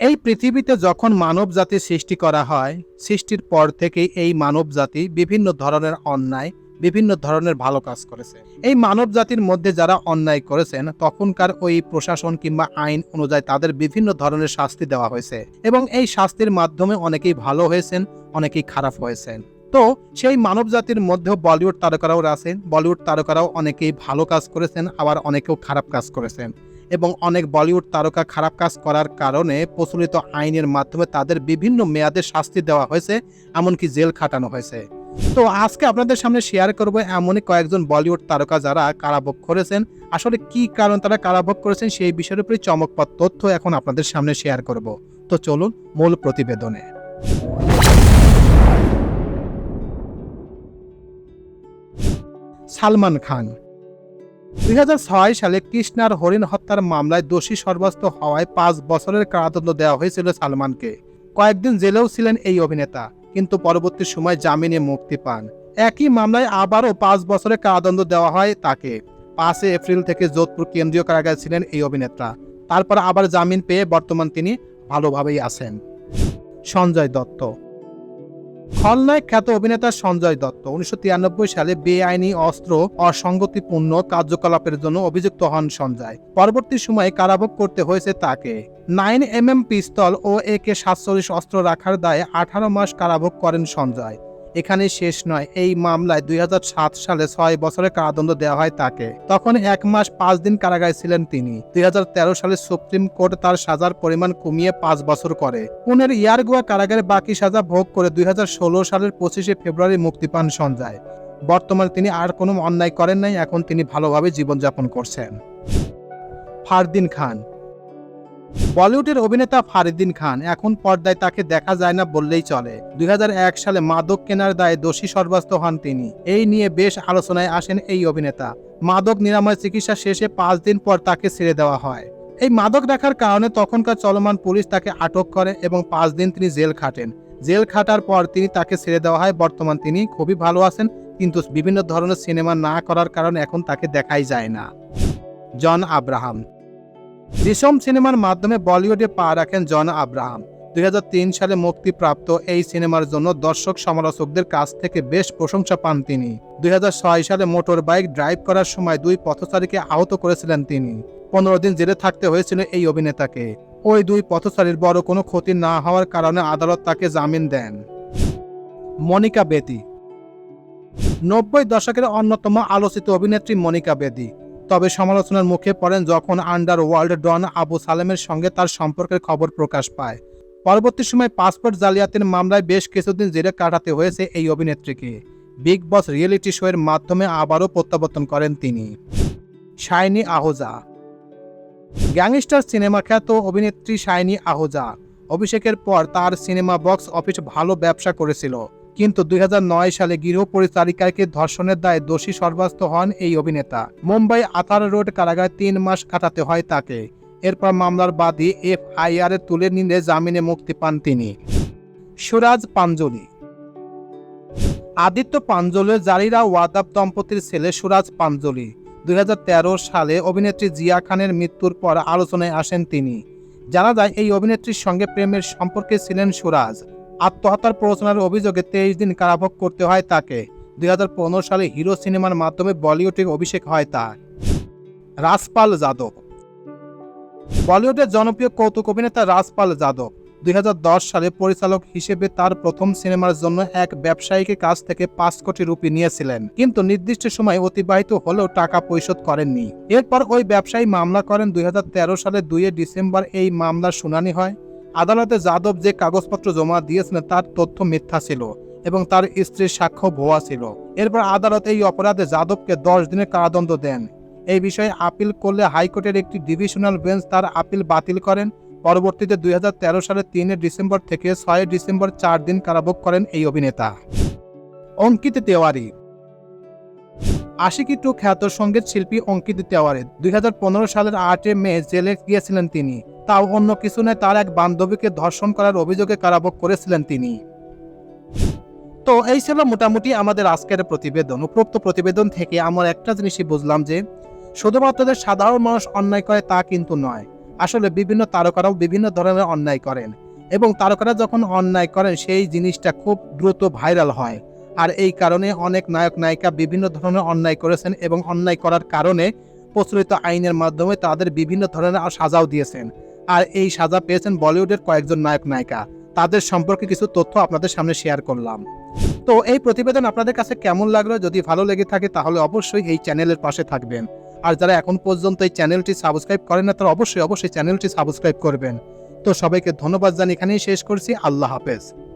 এই পৃথিবীতে যখন মানব জাতি সৃষ্টি করা হয়, সৃষ্টির পর থেকেই এই মানব জাতি বিভিন্ন ধরনের অন্যায়, বিভিন্ন ধরনের ভালো কাজ করেছে। এই মানব জাতির মধ্যে যারা অন্যায় করেছেন, তখনকার ওই প্রশাসন কিংবা আইন অনুযায়ী তাদের বিভিন্ন ধরনের শাস্তি দেওয়া হয়েছে এবং এই শাস্তির মাধ্যমে অনেকেই ভালো হয়েছেন, অনেকেই খারাপ হয়েছেন। তো সেই মানব জাতির মধ্যেও বলিউড তারকারাও আছেন, বলিউড তারকারাও অনেকেই ভালো কাজ করেছেন, আবার অনেকেও খারাপ কাজ করেছেন। এবং অনেক বলিউড তারকা খারাপ কাজ করার কারণে প্রচলিত আইনের মাধ্যমে তাদের বিভিন্ন মেয়াদে শাস্তি দেওয়া হয়েছে, এমনকি জেল খাটানো হয়েছে। তো আজকে আপনাদের সামনে শেয়ার করব এমনই কয়েকজন বলিউড তারকা যারা কারাভোগ করেছেন। আসলে কি কারণ তারা কারাভোগ করেছেন সেই বিষয়ের উপরে চমকপ্রদ তথ্য এখন আপনাদের সামনে শেয়ার করব। তো চলুন মূল প্রতিবেদনে। সালমান খান দুই হাজার ছয় সালে কৃষ্ণার হরিণ হত্যার মামলায় দোষী সাব্যস্ত হওয়ায় পাঁচ বছরের কারাদণ্ড দেওয়া হয়েছিল সালমানকে। কয়েকদিন জেলেও ছিলেন এই অভিনেতা, কিন্তু পরবর্তী সময় জামিনে মুক্তি পান। একই মামলায় আবারও পাঁচ বছরের কারাদণ্ড দেওয়া হয় তাকে। পাঁচে এপ্রিল থেকে যোধপুর কেন্দ্রীয় কারাগারে ছিলেন এই অভিনেতা। তারপর আবার জামিন পেয়ে বর্তমান তিনি ভালোভাবেই আছেন। সঞ্জয় দত্ত খলনায়ক খ্যাত অভিনেতা সঞ্জয় দত্ত উনিশশো তিরানব্বই সালে বেআইনি অস্ত্র অসঙ্গতিপূর্ণ কার্যকলাপের জন্য অভিযুক্ত হন সঞ্জয়। পরবর্তী সময়ে কারাভোগ করতে হয়েছে তাকে। নাইন এম এম পিস্তল ও একে সাতচল্লিশ অস্ত্র রাখার দায়ে আঠারো মাস কারাভোগ করেন সঞ্জয়। এখানে শেষ নয়। এই মামলায় দুই হাজার সাত সালে ছয় বছরের কারাদণ্ড দেওয়া হয় তাকে। তখন এক মাস পাঁচ দিন কারাগারে ছিলেন তিনি। দুই হাজার তেরো সালে সুপ্রিম কোর্ট তার সাজার পরিমাণ কমিয়ে পাঁচ বছর করে। পুনের ইয়ারগোয়া কারাগারে বাকি সাজা ভোগ করে দুই হাজার ষোলো সালের পঁচিশে ফেব্রুয়ারি মুক্তি পান সঞ্জয়। বর্তমানে তিনি আর কোনো অন্যায় করেন নাই, এখন তিনি ভালোভাবে জীবনযাপন করছেন। ফারদিন খান বলিউডের অভিনেতা ফারিদিন খান এখন পর্দায় তাকে দেখা যায় না বললেই চলে। দুই হাজার এক সালে মাদক কেনার দায়ে দোষী সাব্যস্ত হন তিনি। এই নিয়ে বেশ আলোচনায় আসেন এই অভিনেতা। মাদক নিরাময় চিকিৎসা শেষে পাঁচ দিন পর তাকে ছেড়ে দেওয়া হয়। এই মাদক দেখার কারণে তখনকার চলমান পুলিশ তাকে আটক করে এবং পাঁচ দিন তিনি জেল খাটেন। জেল খাটার পর তিনি তাকে ছেড়ে দেওয়া হয়। বর্তমান তিনি খুবই ভালো আছেন, কিন্তু বিভিন্ন ধরনের সিনেমা না করার কারণে এখন তাকে দেখাই যায় না। জন আব্রাহাম জিসম সিনেমার মাধ্যমে বলিউডে পা রাখেন জন আব্রাহাম। দুই সালে মুক্তিপ্রাপ্ত এই সিনেমার জন্য দর্শক সমালোচকদের কাছ থেকে বেশ প্রশংসা পান তিনি। দুই হাজার ছয় সালে মোটর বাইক ড্রাইভ করার সময় দুই পথচারীকে আহত করেছিলেন তিনি। পনেরো দিন জেলে থাকতে হয়েছিল এই অভিনেতাকে। ওই দুই পথচারীর বড় কোনো ক্ষতি না হওয়ার কারণে আদালত তাকে জামিন দেন। মনিকা বেদি। নব্বই দশকের অন্যতম আলোচিত অভিনেত্রী মনিকা বেদি। তবে সমালোচনার মুখে পড়েন যখন আন্ডার ওয়ার্ল্ড ডন আবু সালেমের সঙ্গে তার সম্পর্কের খবর প্রকাশ পায়। পরবর্তী সময় পাসপোর্ট জালিয়াতির মামলায় বেশ কিছুদিন জেলে কাটাতে হয়েছে এই অভিনেত্রীকে। বিগ বস রিয়েলিটি শোয়ের মাধ্যমে আবারও প্রত্যাবর্তন করেন তিনি। শাইনি আহোজা গ্যাংস্টার সিনেমা খ্যাত অভিনেত্রী শাইনি আহোজা। অভিষেকের পর তার সিনেমা বক্স অফিস ভালো ব্যবসা করেছিল। কিন্তু দুই হাজার নয় সালে গৃহ পরিচারিকাকে ধর্ষণের দায়ে দোষী সাব্যস্ত হন এই অভিনেতা। মুম্বাই আথার রোড কারাগারে তিন মাস কাটাতে হয় তাকে। এরপর মামলার বাদী এফআইআর তুলে নিলে জামিনে মুক্তি পান তিনি। সুরাজ পাঞ্জলি। আদিত্য পাঞ্জলের জারিরা ওয়াদাব দম্পতির ছেলে সুরাজ পাঞ্জলি। দুই হাজার তেরো সালে অভিনেত্রী জিয়া খানের মৃত্যুর পর আলোচনায় আসেন তিনি। জানা যায়, এই অভিনেত্রীর সঙ্গে প্রেমের সম্পর্কে ছিলেন সুরাজ। আত্মহত্যার প্ররোচনার অভিযোগে তেইশ দিন কারাভোগ করতে হয় তাকে। দুই হাজার পনেরো সালে হিরো সিনেমার মাধ্যমে বলিউডে অভিষেক হয় তার। রাজপাল যাদব। বলিউডের জনপ্রিয় কৌতুক অভিনেতা রাজপাল যাদব দুই হাজার দশ সালে পরিচালক হিসেবে তার প্রথম সিনেমার জন্য এক ব্যবসায়ীকে কাছ থেকে পাঁচ কোটি রুপি নিয়েছিলেন। কিন্তু নির্দিষ্ট সময় অতিবাহিত হলেও টাকা পরিশোধ করেননি। এরপর ওই ব্যবসায়ী মামলা করেন দুই সালের দুইয়ে ডিসেম্বর এই মামলার শুনানি হয়। আদালতে যাদব যে কাগজপত্র জমা দিয়েছিলেন তার তথ্য মিথ্যা ছিল এবং তার স্ত্রীর সাক্ষ্য ভুয়া ছিল। এরপর আদালত এই অপরাধে যাদবকে দশ দিনের কারাদণ্ড দেন। এই বিষয়ে আপিল করলে হাইকোর্টের একটি ডিভিশনাল বেঞ্চ তার আপিল বাতিল করেন। পরবর্তীতে দু হাজার তেরো সালের তিনে ডিসেম্বর থেকে ছয় ডিসেম্বর চার দিন কারাভোগ করেন এই অভিনেতা। অঙ্কিত তেওয়ারি। আশিকি টু খ্যাত সংগীত শিল্পী অঙ্কিত তেওয়ারি দুই হাজার পনেরো সালের আটে মে জেলে গিয়েছিলেন তিনি। তাও অন্য কিছু নয়, তার এক বান্ধবীকে ধর্ষণ করার অভিযোগে কারাভোগ করেছিলেন তিনি। তো এই ছিল মোটামুটি আমাদের আজকের প্রতিবেদন। উপরোক্ত প্রতিবেদন থেকে আমরা একটা জিনিসই বুঝলাম যে, শুধুমাত্র যে সাধারণ মানুষ অন্যায় করে তা কিন্তু নয়, আসলে বিভিন্ন তারকারাও বিভিন্ন ধরনের অন্যায় করেন এবং তারকারা যখন অন্যায় করেন, সেই জিনিসটা খুব দ্রুত ভাইরাল হয়। আর এই কারণে অনেক নায়ক, নায়িকা বিভিন্ন ধরনের অন্যায় করেছেন এবং অন্যায় করার কারণে প্রচলিত আইনের মাধ্যমে তাদের বিভিন্ন ধরনের সাজাও দিয়েছেন। আর এই সাজা পেয়েছেন বলিউডের কয়েকজন নায়ক, নায়িকা। তাদের সম্পর্কে কিছু তথ্য আপনাদের সামনে শেয়ার করলাম। তো এই প্রতিবেদন আপনাদের কাছে কেমন লাগল? যদি ভালো লেগে থাকে, তাহলে অবশ্যই এই চ্যানেলের পাশে থাকবেন। আর যারা এখন পর্যন্ত এই চ্যানেলটি সাবস্ক্রাইব করেন না, তারা অবশ্যই অবশ্যই চ্যানেলটি সাবস্ক্রাইব করবেন। তো সবাইকে ধন্যবাদ জানি এখানেই শেষ করছি। আল্লাহ হাফেজ।